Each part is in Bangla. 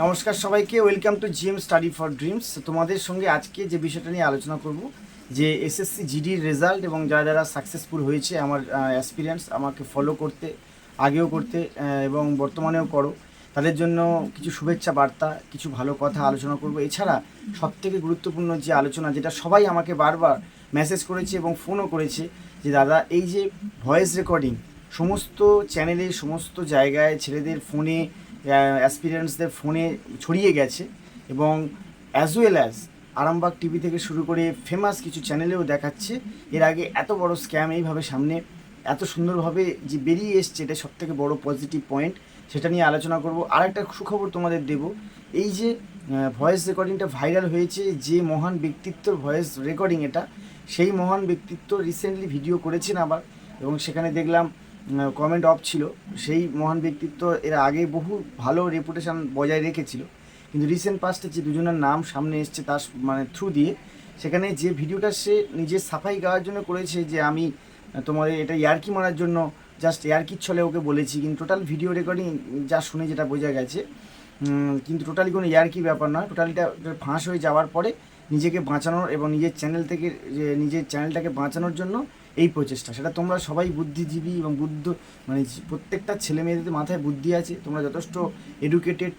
নমস্কার সবাইকে welcome to GM study for dreams তোমাদের সঙ্গে আজকে যে বিষয়টা নিয়ে আলোচনা করব, যে এসএসসি জিডির রেজাল্ট এবং যারা যারা সাকসেসফুল হয়েছে, আমার এক্সপিরিয়েন্স আমাকে ফলো করতে, আগেও করতে এবং বর্তমানেও করো, তাদের জন্য কিছু শুভেচ্ছা বার্তা, কিছু ভালো কথা আলোচনা করব। এছাড়া সবথেকে গুরুত্বপূর্ণ যে আলোচনা, যেটা সবাই আমাকে বারবার মেসেজ করেছে এবং ফোনও করেছে, যে দাদা, এই যে ভয়েস রেকর্ডিং সমস্ত চ্যানেলে সমস্ত জায়গায় ছেলেদের ফোনে অ্যাসপিরিয়েন্সদের ফোনে ছড়িয়ে গেছে এবং as well as Arambagh TV থেকে শুরু করে ফেমাস কিছু চ্যানেলেও দেখাচ্ছে। এর আগে এত বড় স্ক্যাম এইভাবে সামনে এত সুন্দরভাবে যে বেরিয়ে এসছে, এটা সব থেকে বড় পজিটিভ পয়েন্ট সেটা নিয়ে আলোচনা করব। আর একটা সুখবর তোমাদের দেব। এই যে ভয়েস রেকর্ডিংটা ভাইরাল হয়েছে, যে মহান ব্যক্তিত্বর ভয়েস রেকর্ডিং এটা, সেই মহান ব্যক্তিত্ব রিসেন্টলি ভিডিও করেছেন আবার এবং সেখানে দেখলাম কমেন্ট অফ ছিল। সেই মহান ব্যক্তিত্ব এর আগে বহু ভালো রেপুটেশন বজায় রেখেছিল। কিন্তু রিসেন্ট পাস্টে যে দুজনের নাম সামনে এসছে তার মানে থ্রু দিয়ে সেখানে যে ভিডিওটা সে নিজের সাফাই গাওয়ার জন্য করেছে যে আমি আহ, তোমাদের এটা ইয়ার্কি মারার জন্য জাস্ট ইয়ার্কির ছলে ওকে বলেছি কিন্তু টোটাল ভিডিও রেকর্ডিং যা শুনে যেটা বোঝা গেছে কিন্তু টোটালি কোনো ইয়ার্কি ব্যাপার নয়। টোটালিটা ফাঁস হয়ে যাওয়ার পরে নিজেকে বাঁচানোর এবং নিজের চ্যানেল থেকে নিজের চ্যানেলটাকে বাঁচানোর জন্য এই প্রচেষ্টা। সেটা তোমরা সবাই বুদ্ধিজীবী এবং বুদ্ধ মানে প্রত্যেকটা ছেলে মেয়েদের মাথায় বুদ্ধি আছে। তোমরা যথেষ্ট এডুকেটেড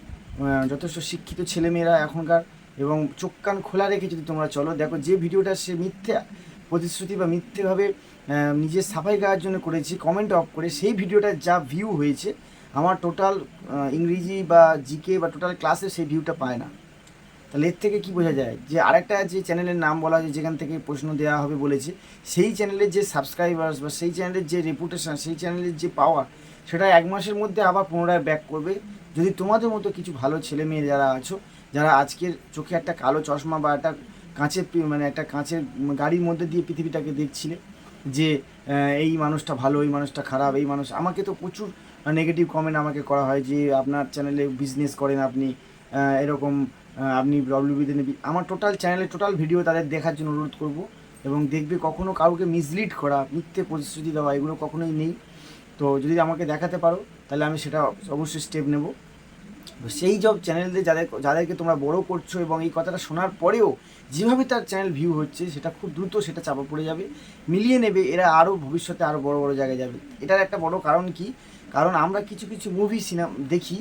যথেষ্ট শিক্ষিত ছেলেমেয়েরা এখনকার এবং চোখ কান খোলা রেখে যদি তোমরা চলো, দেখো যে ভিডিওটা সে মিথ্যে, প্রতিশ্রুতি বা মিথ্যেভাবে নিজের সাফাই গাওয়ার জন্য করেছি কমেন্ট অফ করে, সেই ভিডিওটা যা ভিউ হয়েছে, আমার টোটাল ইংরেজি বা জিকে বা টোটাল ক্লাসে সেই ভিউটা পায় না। তাহলে এর থেকে কি বোঝা যায়? যে আরেকটা যে চ্যানেলের নাম বলা হয়েছে, যেখান থেকে প্রশ্ন দেওয়া হবে বলেছে, সেই চ্যানেলের যে সাবস্ক্রাইবার্স বা সেই চ্যানেলের যে রেপুটেশন সেই চ্যানেলের যে পাওয়ার সেটা এক মাসের মধ্যে আবার পুনরায় ব্যাক করবে। যদি তোমাদের মতো কিছু ভালো ছেলে মেয়ে যারা আছো, যারা আজকের চোখে একটা কালো চশমা বা একটা কাঁচের মানে একটা কাঁচের গাড়ির মধ্যে দিয়ে পৃথিবীটাকে দেখছিলে, যে এই মানুষটা ভালো, এই মানুষটা খারাপ, এই মানুষ, আমাকে তো প্রচুর নেগেটিভ কমেন্ট আমাকে করা হয় যে, আপনার চ্যানেলে বিজনেস করেন আপনি এরকম আপনি ডব্লিউবিতে নেবি। আমার টোটাল চ্যানেলে টোটাল ভিডিও তাদের দেখার জন্য অনুরোধ করব এবং দেখবে কখনো কাউকে মিসলিড করা, মিথ্যে প্রতিশ্রুতি দেওয়া, এগুলো কখনোই নেই। তো যদি আমাকে দেখাতে পারো, তাহলে আমি সেটা অবশ্যই স্টেপ নেব। সেই সব চ্যানেলদের যাদের, যাদেরকে তোমরা বড় করছ এবং এই কথাটা শোনার পরেও যেভাবে তার চ্যানেল ভিউ হচ্ছে, সেটা খুব দ্রুত সেটা চাপা পড়ে যাবে। মিলিয়ে নেবে, এরা আরও ভবিষ্যতে আরও বড় বড় জায়গায় যাবে। এটার একটা বড় কারণ কি? কারণ আমরা কিছু কিছু মুভি সিনেমা দেখি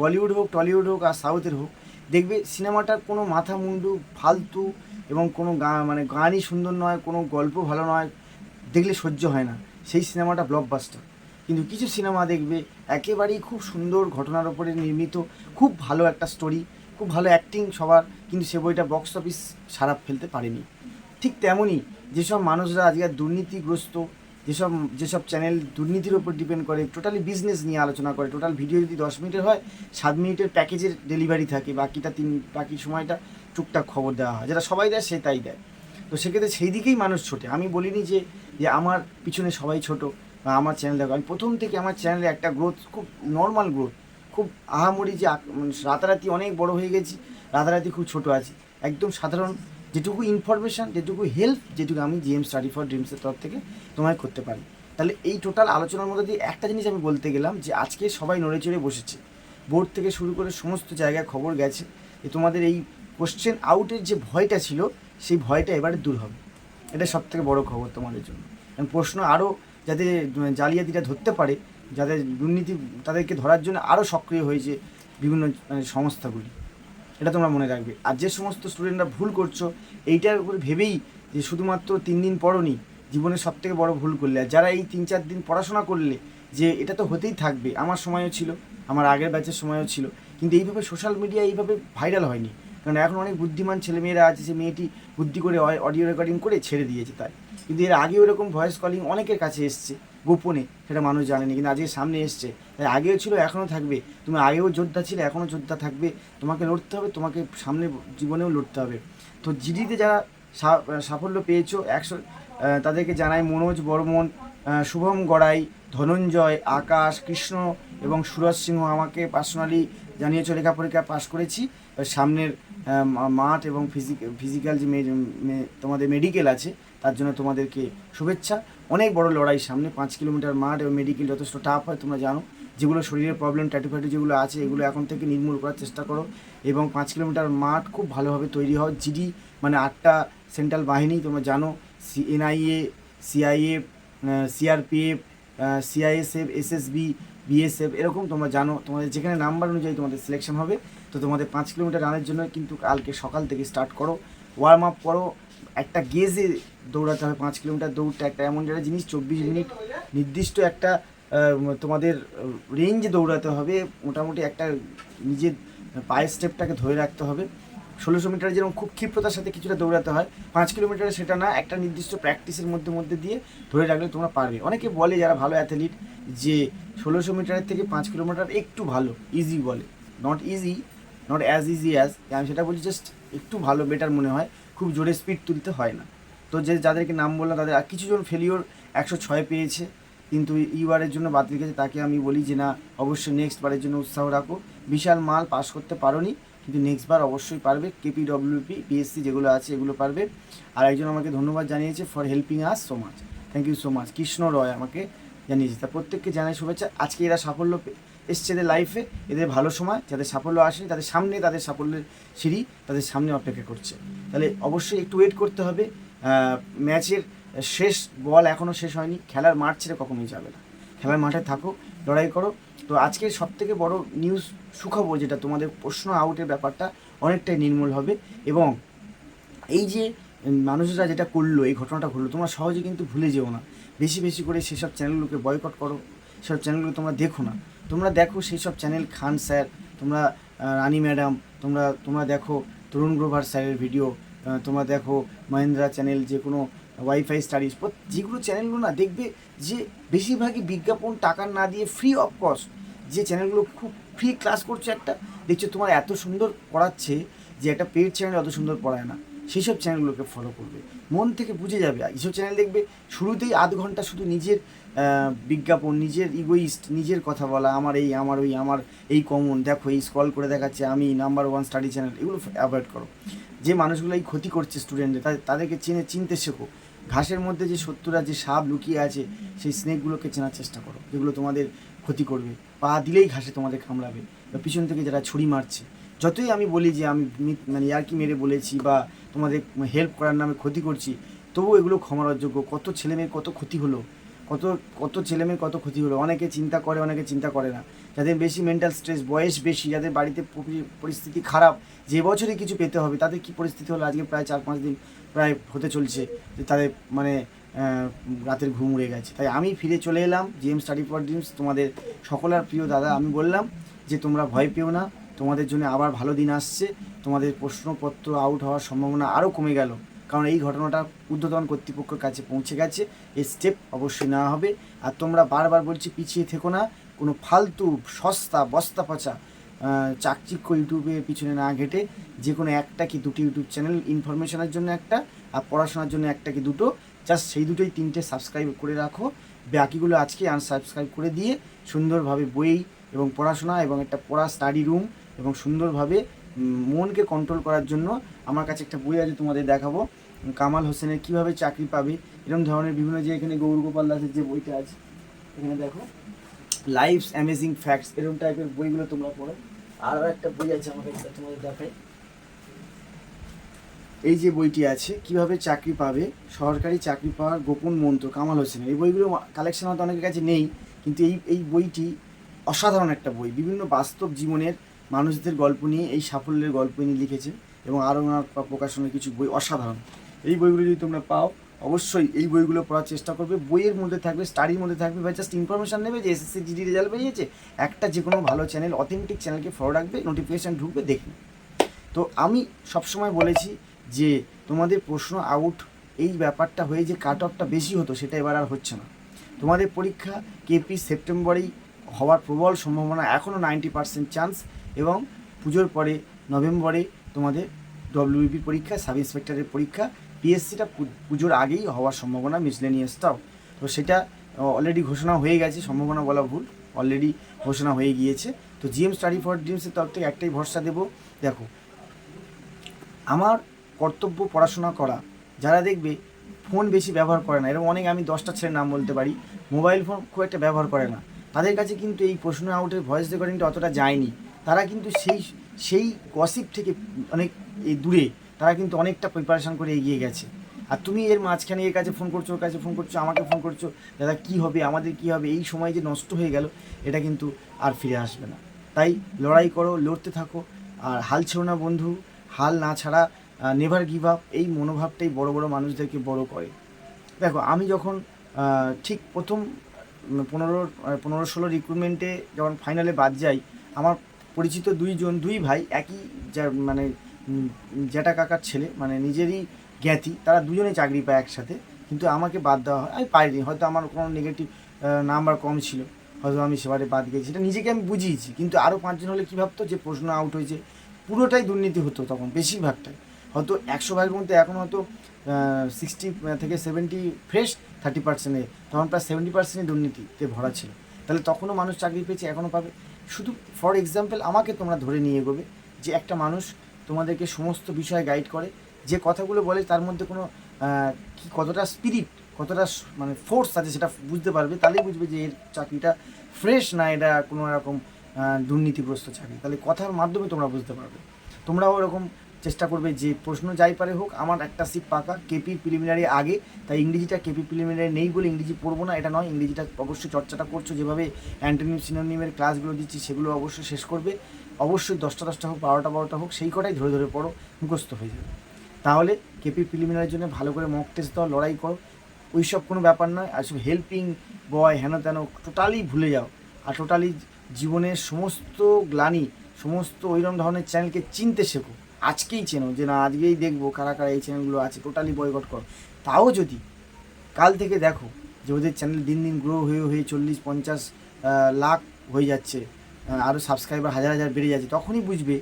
বলিউড হোক টলিউড হোক আর সাউথের হোক। দেখবে সিনেমাটার কোনো মাথা মুন্ডু ফালতু এবং কোনো গা মানে গানই সুন্দর নয়, কোনো গল্প ভালো নয়, দেখলে সহ্য হয় না। সেই সিনেমাটা ব্লকবাস্টার কিন্তু কিছু সিনেমা দেখবে একেবারেই খুব সুন্দর ঘটনার ওপরে নির্মিত, খুব ভালো একটা স্টোরি খুব ভালো অ্যাক্টিং সবার, কিন্তু সে বইটা বক্স অফিস খারাপ ফেলতে পারেনি। ঠিক তেমনই যেসব মানুষরা আজকে দুর্নীতিগ্রস্ত যেসব যেসব চ্যানেল দুর্নীতির ওপর ডিপেন্ড করে টোটালি বিজনেস নিয়ে আলোচনা করে টোটাল ভিডিও যদি দশ মিনিটের হয়, সাত মিনিটের প্যাকেজের ডেলিভারি থাকে, বাকিটা তিন, বাকি সময়টা টুকটাক খবর দেওয়া হয়। যেটা সবাই দেয়, সে তাই দেয়। তো সেক্ষেত্রে সেই দিকেই মানুষ ছোটে। আমি বলিনি যে যে আমার পিছনে সবাই ছোট বা আমার চ্যানেল দেখো। আমি প্রথম থেকে আমার চ্যানেলে একটা গ্রোথ খুব নর্মাল গ্রোথ খুব আহামরি যে মানে রাতারাতি অনেক বড় হয়ে গেছি, রাতারাতি খুব ছোট আছি। একদম সাধারণ যেটুকু ইনফরমেশান যেটুকু হেল্প যেটুকু আমি জিএম স্টাডি ফর ড্রিমসের তরফ থেকে তোমায় করতে পারি। তাহলে এই টোটাল আলোচনার মধ্যে দিয়ে একটা জিনিস আমি বলতে গেলাম যে, আজকে সবাই নড়ে চড়ে বসেছে। বোর্ড থেকে শুরু করে সমস্ত জায়গায় খবর গেছে যে, তোমাদের এই কোশ্চেন আউটের যে ভয়টা ছিল, সেই ভয়টা এবারে দূর হবে। এটা সব থেকে বড় খবর তোমাদের জন্য। কারণ প্রশ্ন আরও যাতে জালিয়াতিটা ধরতে পারে যাদের দুর্নীতি তাদেরকে ধরার জন্য আরও সক্রিয় হয়েছে বিভিন্ন সংস্থাগুলি। এটা তোমরা মনে রাখবে। আর যে সমস্ত স্টুডেন্টরা ভুল করছ, এইটার উপরে ভেবেই যে শুধুমাত্র তিন দিন পড়নি, জীবনে সব থেকে বড় ভুল করলে। আর যারা এই তিন চার দিন পড়াশোনা করলে, যে এটা তো হতেই থাকবে, আমার সময়ও ছিল, আমার আগের ব্যাচের সময়ও ছিল, কিন্তু এইভাবে সোশ্যাল মিডিয়া এইভাবে ভাইরাল হয়নি। কারণ এখন অনেক বুদ্ধিমান ছেলেমেয়েরা আছে, যে মেয়েটি বুদ্ধি করে অডিও রেকর্ডিং করে ছেড়ে দিয়েছে তাই। কিন্তু এর আগেও এরকম ভয়েস কলিং অনেকের কাছে এসছে। গোপনে, সেটা মানুষ জানেনি, কিন্তু আজকে সামনে এসছে। তাই আগেও ছিল, এখনও থাকবে। তুমি আগেও যোদ্ধা ছিলে, এখনও যোদ্ধা থাকবে। তোমাকে লড়তে হবে, তোমাকে সামনে জীবনেও লড়তে হবে। তো জিডিতে যারা সাফল্য পেয়েছ, একশো তাদেরকে জানাই মনোজ বর্মন শুভম গড়াই, ধনঞ্জয়, আকাশ, কৃষ্ণ এবং সুরজ সিংহ আমাকে পার্সোনালি জানিয়েছো, লেখা পরীক্ষা পাশ করেছি। সামনের মাঠ এবং ফিজিক ফিজিক্যাল যে তোমাদের মেডিকেল আছে তার জন্য তোমাদেরকে শুভেচ্ছা। অনেক বড় লড়াই সামনে, পাঁচ কিলোমিটার মাঠ এবং মেডিকেল যথেষ্ট টাফ হয়, তোমরা জানো। যেগুলো শরীরের প্রবলেম ট্যাটু ফ্যাটু যেগুলো আছে, এগুলো এখন থেকে নির্মূল করার চেষ্টা করো। এবং পাঁচ কিলোমিটার মাঠ খুব ভালোভাবে তৈরি হয়। জিডি মানে আটটা সেন্ট্রাল বাহিনী, তোমরা জানো C NIA CIF CRPF CISF SSB BSF এরকম তোমরা জানো। তোমাদের যেখানে নাম্বার অনুযায়ী তোমাদের সিলেকশন হবে। তো তোমাদের পাঁচ কিলোমিটার রানের জন্য কিন্তু কালকে সকাল থেকে স্টার্ট করো। ওয়ার্ম আপ করো। একটা গেজে দৌড়াতে হবে, পাঁচ কিলোমিটার দৌড়টা একটা এমন একটা জিনিস, চব্বিশ মিনিট নির্দিষ্ট একটা তোমাদের রেঞ্জে দৌড়াতে হবে, মোটামুটি একটা নিজের পায়ের স্টেপটাকে ধরে রাখতে হবে। ষোলোশো মিটার যেরকম খুব ক্ষিপ্রতার সাথে কিছুটা দৌড়াতে হয়, পাঁচ কিলোমিটারে সেটা না, একটা নির্দিষ্ট প্র্যাকটিসের মধ্যে মধ্যে দিয়ে ধরে রাখলে তোমরা পারবে। অনেকে বলে যারা ভালো অ্যাথলিট যে ষোলোশো মিটারের থেকে পাঁচ কিলোমিটার একটু ভালো ইজি বলে। Not easy not as easy as আমি সেটা বলছি জাস্ট একটু ভালো বেটার মনে হয়। খুব জোরে স্পিড তুলতে হয় না। তো যে যাদেরকে নাম বললাম, তাদের আর কিছুজন ফেলিওর একশো ছয় পেয়েছে। কিন্তু ইউআরের জন্য বাতিল গেছে তাকে আমি বলি যে, না, অবশ্যই নেক্সট বারের জন্য উৎসাহ রাখো। বিশাল মাল পাস করতে পারোনি, কিন্তু নেক্সট বার অবশ্যই পারবে। কেপি ডব্লিউপি বিএসসি যেগুলো আছে, এগুলো পারবে। আর একজন আমাকে ধন্যবাদ জানিয়েছে for helping us so much thank you so much Krishna Roy আমাকে জানিয়েছে। তা প্রত্যেককে জানাই শুভেচ্ছা। আজকে এরা সাফল্য এসছে এদের লাইফে এদের ভালো সময়, যাদের সাফল্য আসেনি, তাদের সামনে তাদের সাফল্যের সিঁড়ি তাদের সামনে অপেক্ষা করছে। তাহলে অবশ্যই একটু ওয়েট করতে হবে। ম্যাচের শেষ বল এখনও শেষ হয়নি। খেলার মাঠ ছেড়ে কখনোই যাবে না। খেলার মাঠে থাকো, লড়াই করো। তো আজকে সব থেকে বড় নিউজ সুখবর যেটা, তোমাদের প্রশ্ন আউটের ব্যাপারটা অনেকটাই নির্মূল হবে। এবং এই যে মানুষরা যেটা করল, এই ঘটনাটা ঘটলো, তোমরা সহজে কিন্তু ভুলে যেও না। বেশি বেশি করে সেসব চ্যানেলগুলোকে বয়কট করো। সেসব চ্যানেলগুলো তোমরা দেখো না। তোমরা দেখো সেই সব চ্যানেল খান স্যার তোমরা রানী ম্যাডাম তোমরা তোমরা দেখো তরুণ গ্রোভার স্যারের ভিডিও তোমরা দেখো মহেন্দ্রা চ্যানেল যে কোনো ওয়াইফাই স্টাডিজ যেগুলো চ্যানেলগুলো না, দেখবে যে বেশিরভাগই বিজ্ঞাপন টাকা না দিয়ে ফ্রি অফ কস্ট যে চ্যানেলগুলো খুব ফ্রি ক্লাস করছে একটা, দেখছ তোমার এত সুন্দর পড়াচ্ছে যে একটা পেড চ্যানেল অত সুন্দর পড়ায় না। সেই সব চ্যানেলগুলোকে ফলো করবে। মন থেকে বুঝে যাবে। এইসব চ্যানেল দেখবে, শুরুতেই আধ ঘণ্টা শুধু নিজের বিজ্ঞাপন, নিজের ইগোইস্ট নিজের কথা বলা, আমার এই, আমার ওই, আমার এই কমন দেখো এই স্কল করে দেখাচ্ছে, আমি নাম্বার ওয়ান স্টাডি চ্যানেল এগুলো অ্যাভয়েড করো। যে মানুষগুলো এই ক্ষতি করছে স্টুডেন্টদের তাদের, তাদেরকে চিনে, চিনতে শেখো। ঘাসের মধ্যে যে শত্রুরা, যে সাপ লুকিয়ে আছে, সেই স্নেকগুলোকে চেনার চেষ্টা করো, যেগুলো তোমাদের ক্ষতি করবে। পা দিলেই ঘাসে তোমাদের কামড়াবে। বা পিছন থেকে যারা ছুরি মারছে যতই আমি বলি যে আমি মানে ইয়ার্কি মেরে বলেছি বা তোমাদের হেল্প করার নামে ক্ষতি করছি, তবুও এগুলো ক্ষমার অযোগ্য কত ছেলেমেয়ের কত ক্ষতি হলো? কত কত ছেলেমেয়ের কত ক্ষতি হলো? অনেকে চিন্তা করে, অনেকে চিন্তা করে না। যাদের বেশি মেন্টাল স্ট্রেস বয়স বেশি, যাদের বাড়িতে পরিস্থিতি খারাপ, যে বছরে কিছু পেতে হবে, তাদের কি পরিস্থিতি হলো? আজকে প্রায় চার পাঁচ দিন প্রায় হতে চলছে যে তাদের মানে রাতের ঘুম উড়ে গেছে। তাই আমি ফিরে চলে এলাম জিএম স্টাডি ফর ড্রিমস তোমাদের সকলার প্রিয় দাদা, আমি বললাম যে তোমরা ভয় পেও না। তোমাদের জন্য আবার ভালো দিন আসছে। তোমাদের প্রশ্নপত্র আউট হওয়ার সম্ভাবনা আরও কমে গেল। কারণ এই ঘটনাটা ঊর্ধ্বতন কর্তৃপক্ষের কাছে পৌঁছে গেছে। এই স্টেপ অবশ্যই নেওয়া হবে। আর তোমরা বারবার বলছি, পিছিয়ে থেকো না। কোনো ফালতু, সস্তা বস্তা পচা চাকচিক্য ইউটিউবের পিছনে না ঘেটে যে কোনো একটা কি দুটি ইউটিউব চ্যানেল ইনফরমেশনের জন্য একটা আর পড়াশোনার জন্য একটা কি দুটো জাস্ট সেই দুটোই তিনটে সাবস্ক্রাইব করে রাখো। বাকিগুলো আজকে আনসাবস্ক্রাইব করে দিয়ে সুন্দরভাবে বই এবং পড়াশোনা এবং একটা পড়া স্টাডি রুম এবং সুন্দরভাবে মনকে কন্ট্রোল করার জন্য আমার কাছে একটা বই আছে তোমাদের দেখাবো। কামাল হোসেনের কীভাবে চাকরি পাবে এরকম ধরনের বিভিন্ন যে এখানে গৌরগোপাল দাসের যে বইটা আছে, এখানে দেখো। লাইফস অ্যামেজিং ফ্যাক্টস এরকম টাইপের বইগুলো তোমরা পড়ো। আরও একটা বই আছে কাছে তোমাদের দেখাই। এই যে বইটি আছে, কীভাবে চাকরি পাবে, সরকারি চাকরি পাওয়ার গোপন মন্ত্র, কামাল হোসেনের। এই বইগুলো কালেকশন হয়তো অনেকের কাছে নেই, কিন্তু এই এই বইটি অসাধারণ একটা বই। বিভিন্ন বাস্তব জীবনের মানুষদের গল্প নিয়ে, এই সাফল্যের গল্প নিয়ে লিখেছে এবং আরও ওনার প্র- প্রকাশনের কিছু বই অসাধারণ। এই বইগুলো যদি তোমরা পাও, অবশ্যই এই বইগুলো পড়ার চেষ্টা করবে। বইয়ের মধ্যে থাকবে স্টাডির মধ্যে থাকবে বা জাস্ট ইনফরমেশন নেবে যে এসএসসি জিডি রেজাল্ট বেরিয়েছে। একটা যে কোনো ভালো চ্যানেল অথেন্টিক চ্যানেলকে ফলো রাখবে নোটিফিকেশান ঢুকবে, দেখবে। তো আমি সবসময় বলেছি যে তোমাদের প্রশ্ন আউট এই ব্যাপারটা হয়ে যে কাট অফটা বেশি হতো, সেটা এবার আর হচ্ছে না। তোমাদের পরীক্ষা কেপি সেপ্টেম্বরেই হওয়ার প্রবল সম্ভাবনা এখনও নাইনটি পার্সেন্ট চান্স এবং পুজোর পরে, নভেম্বরে তোমাদের ডব্লিউবি পরীক্ষা, সাব ইন্সপেক্টরের পরীক্ষা পিএসসিটা পুজোর আগেই হওয়ার সম্ভাবনা মিসলেনিয়াসটাও তো সেটা অলরেডি ঘোষণা হয়ে গেছে, সম্ভাবনা বলা ভুল অলরেডি ঘোষণা হয়ে গিয়েছে। তো জিএম স্টাডি ফর ড্রিমসের তরফ থেকে একটাই ভরসা দেবো, দেখো, আমার কর্তব্য পড়াশোনা করা, যারা দেখবে ফোন বেশি ব্যবহার করে না, এরকম অনেক আমি দশটা ছেলের নাম বলতে পারি মোবাইল ফোন খুব একটা ব্যবহার করে না। তাদের কাছে কিন্তু এই প্রশ্ন আউটের ভয়েস রেকর্ডিংটা অতটা যায়নি। তারা কিন্তু সেই সেই গসিপ থেকে অনেক এই দূরে, তারা কিন্তু অনেকটা প্রিপারেশান করে এগিয়ে গেছে। আর তুমি এর মাঝখানে এর কাছে ফোন করছ, ওর কাছে ফোন করছ, আমাকে ফোন করছ, দাদা কী হবে, আমাদের কী হবে, এই সময় যে নষ্ট হয়ে গেল, এটা কিন্তু আর ফিরে আসবে না। তাই লড়াই করো, লড়তে থাকো, আর হাল ছেড়ো না বন্ধু, হাল না ছাড়া নেভার গিভ আপ এই মনোভাবটাই বড় বড় মানুষদেরকে বড় করে। দেখো, আমি যখন ঠিক প্রথম পনেরো পনেরো ষোলো রিক্রুটমেন্টে যখন ফাইনালে বাদ যাই, আমার পরিচিত দুইজন, দুই ভাই, একই যা মানে জ্যাঠা কাকার ছেলে মানে নিজেরই জ্ঞাতি, তারা দুজনেই চাকরি পায় একসাথে, কিন্তু আমাকে বাদ দেওয়া হয়। আমি পারিনি হয়তো আমার কোনো নেগেটিভ নাম্বার কম ছিল। হয়তো আমি সেবারে বাদ গেছি, সেটা নিজেকে আমি বুঝিয়েছি। কিন্তু আরও পাঁচজন হলে কী ভাবতো যে প্রশ্ন আউট হয়েছে? পুরোটাই দুর্নীতি হতো তখন, বেশিরভাগটাই। হয়তো একশো ভাগের মধ্যে এখন হয়তো সিক্সটি থেকে সেভেন্টি ফ্রেশ থার্টি পার্সেন্টে তখন প্রায় সেভেন্টি পার্সেন্টই দুর্নীতিতে ভরা ছিল। তাহলে তখনও মানুষ চাকরি পেয়েছে, এখনও পাবে? শুধু ফর এক্সাম্পল আমাকে তোমরা ধরে নিয়ে এগোবে যে একটা মানুষ তোমাদেরকে সমস্ত বিষয়ে গাইড করে, যে কথাগুলো বলে তার মধ্যে কোনো কি কতটা স্পিরিট কতটা মানে ফোর্স আছে সেটা বুঝতে পারবে, তাহলেই বুঝবে যে এর চাকরিটা ফ্রেশ না, এটা কোনো রকম দুর্নীতিগ্রস্ত চাকরি। তাহলে কথার মাধ্যমে তোমরা বুঝতে পারবে। তোমরাও এরকম চেষ্টা করবে যে প্রশ্ন যাই পারে হোক, আমার একটা সিট পাকা। কেপি প্রিলিমিনারি আগে, তাই ইংরেজিটা কেপি প্রিলিমিনারি নেই বলে ইংরেজি পড়ব না, এটা নয়, ইংরেজিটা অবশ্যই চর্চাটা করছ, যেভাবে অ্যান্টোনিম সিনোনিমের ক্লাসগুলো দিচ্ছি সেগুলো অবশ্যই শেষ করবে। অবশ্যই দশটা দশটা হোক, বারোটা বারোটা হোক, সেই কটাই ধরে ধরে পড়ো, মুখস্থ হয়ে যাবে। তাহলে কেপি প্রিলিমিনারির জন্য ভালো করে মক টেস্ট দাও, লড়াই করো। ওই সব কোনো ব্যাপার নয়, আর সব হেল্পিং বয় হেন তেন টোটালি ভুলে যাও। আর টোটালি জীবনের সমস্ত গ্লানি, সমস্ত ওইরকম ধরনের চ্যানেলকে চিনতে শেখো। আজকেই চেনো যে না, আজকেই দেখব কারা কারা এই চ্যানেলগুলো আছে টোটালি বয়কট করো। তাও যদি, কাল থেকে দেখো যে ওদের চ্যানেল দিন দিন গ্রো হয়ে হয়ে চল্লিশ, পঞ্চাশ লাখ হয়ে যাচ্ছে আরও সাবস্ক্রাইবার হাজার হাজার বেড়ে যাচ্ছে, তখনই বুঝবে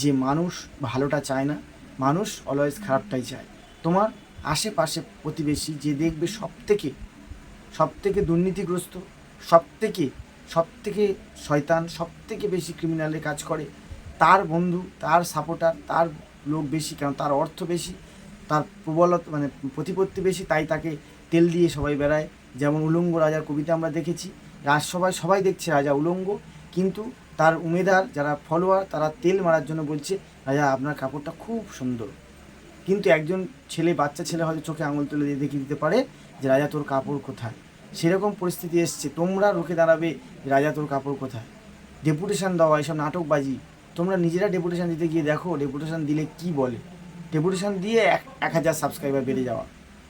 যে মানুষ ভালোটা চায় না, মানুষ অলওয়েজ খারাপটাই চায়। তোমার আশেপাশে প্রতিবেশী যে দেখবে সব থেকে সব থেকে দুর্নীতিগ্রস্ত সব থেকে সব থেকে শয়তান সব থেকে বেশি ক্রিমিনালের কাজ করে তার বন্ধু, তার সাপোর্টার তার লোক বেশি, কারণ তার অর্থ বেশি, তার প্রবলত মানে প্রতিপত্তি বেশি, তাই তাকে তেল দিয়ে সবাই বেড়ায়। যেমন উলঙ্গ রাজার কবিতা আমরা দেখেছি, রাজসভায় সবাই দেখছে রাজা উলঙ্গ, কিন্তু তার উমেদার যারা ফলোয়ার তারা তেল মারার জন্য বলছে, রাজা, আপনার কাপড়টা খুব সুন্দর। কিন্তু একজন ছেলে, বাচ্চা ছেলে হয়তো চোখে আঙুল তুলে দিয়ে দেখিয়ে দিতে পারে যে, রাজা, তোর কাপড় কোথায়? সেরকম পরিস্থিতি এসছে। তোমরা রুখে দাঁড়াবে রাজা, তোর কাপড় কোথায়? ডেপুটেশন দেওয়া, এইসব নাটকবাজি তোমরা নিজেরা ডেপুটেশন দিতে গিয়ে দেখো, ডেপুটেশন দিলে কি বলে? ডেপুটেশন দিয়ে এক এক হাজার সাবস্ক্রাইবার বেড়ে যাওয়া।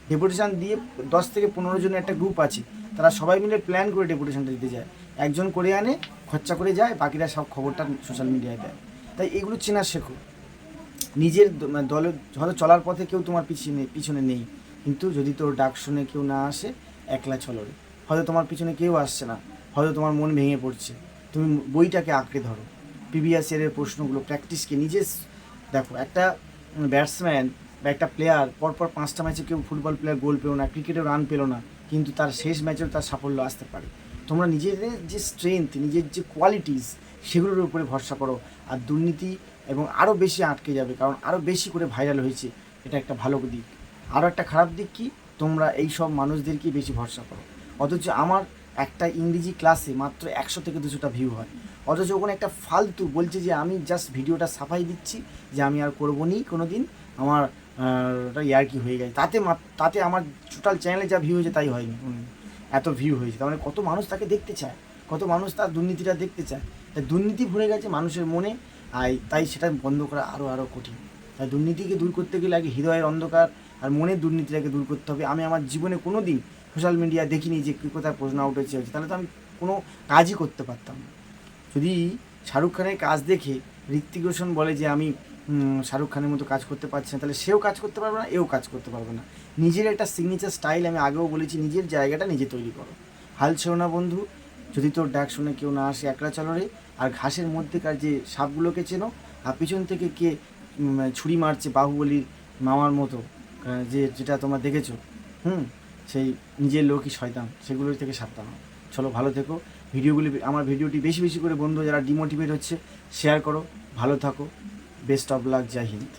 ডেপুটেশন দিয়ে দশ থেকে পনেরো জনের একটা গ্রুপ আছে, তারা সবাই মিলে প্ল্যান করে ডেপুটেশনটা দিতে যায়। একজন করে আনে, খরচা করে যায়, বাকিরা সব খবরটা সোশ্যাল মিডিয়ায় দেয়। তাই এগুলো চেনা শেখো। নিজের মানে দলে, হয়তো চলার পথে কেউ তোমার পিছনে পিছনে নেই। কিন্তু যদি তোর ডাক শুনে কেউ না আসে, একলা চলো রে। হয়তো তোমার পিছনে কেউ আসছে না। হয়তো তোমার মন ভেঙে পড়ছে। তুমি বইটাকে আঁকড়ে ধরো। প্রিভিয়াস ইয়ারের প্রশ্নগুলো প্র্যাকটিসকে নিজে দেখো, একটা ব্যাটসম্যান বা একটা প্লেয়ার পরপর পাঁচটা ম্যাচে কেউ ফুটবল প্লেয়ার গোল পেল না ক্রিকেটে রান পেল না, কিন্তু তার শেষ ম্যাচেও তার সাফল্য আসতে পারে। তোমরা নিজেদের যে স্ট্রেংথ নিজের যে কোয়ালিটিস সেগুলোর উপরে ভরসা করো। আর দুর্নীতি এবং আরও বেশি আটকে যাবে, কারণ আরও বেশি করে ভাইরাল হয়েছে, এটা একটা ভালো দিক। আরও একটা খারাপ দিক কি? তোমরা এই সব মানুষদেরকে বেশি ভরসা করো। অথচ আমার একটা ইংরেজি ক্লাসে মাত্র একশো থেকে দুশোটা ভিউ হয়। অথচ ওখানে একটা ফালতু বলছে যে আমি জাস্ট ভিডিওটা সাফাই দিচ্ছি যে আমি আর করব নি কোনো দিন আমার আহ, ওটা ইয়ার্কি হয়ে গেছে। তাতে তাতে আমার টোটাল চ্যানেলে যা ভিউ হয়েছে তাই হয়নি। এত ভিউ হয়েছে। তার মানে কত মানুষ তাকে দেখতে চায় কত মানুষ তার দুর্নীতিটা দেখতে চায়। তাই দুর্নীতি ভরে গেছে মানুষের মনে আর তাই সেটা বন্ধ করা আরও আরও কঠিন। তাই দুর্নীতিকে দূর করতে গেলে আগে হৃদয়ের অন্ধকার আর মনের দুর্নীতিটাকে দূর করতে হবে। আমি আমার জীবনে কোনো দিন সোশ্যাল মিডিয়া দেখিনি যে কোথায় প্রশ্ন আউট হয়েছে হয়েছে, তাহলে তো আমি কোনো কাজই করতে পারতাম না। যদি শাহরুখ খানের কাজ দেখে ঋত্বিক রোশন বলে যে আমি শাহরুখ খানের মতো কাজ করতে পারছি না, তাহলে সেও কাজ করতে পারবে না, এও কাজ করতে পারবে না। নিজের একটা সিগনেচার স্টাইল আমি আগেও বলেছি, নিজের জায়গাটা নিজে তৈরি করো। হাল ছেড়ো না বন্ধু, যদি তোর ডাক শুনে কেউ না আসে একলা চলো রে, আর ঘাসের মধ্যেকার যে সাপগুলোকে চেনো, আর পিছন থেকে কে ছুরি মারছে বাহুবলীর মামার মতো যে, যেটা তোমরা দেখেছ, হুম? সেই নিজের লোকই শয়তান, সেগুলোর থেকে সাবধান চলো, ভালো থেকো। ভিডিওগুলি, আমার ভিডিওটি বেশি বেশি করে বন্ধু যারা ডিমোটিভেট হচ্ছে শেয়ার করো। ভালো থাকো। Best of luck Jai Hind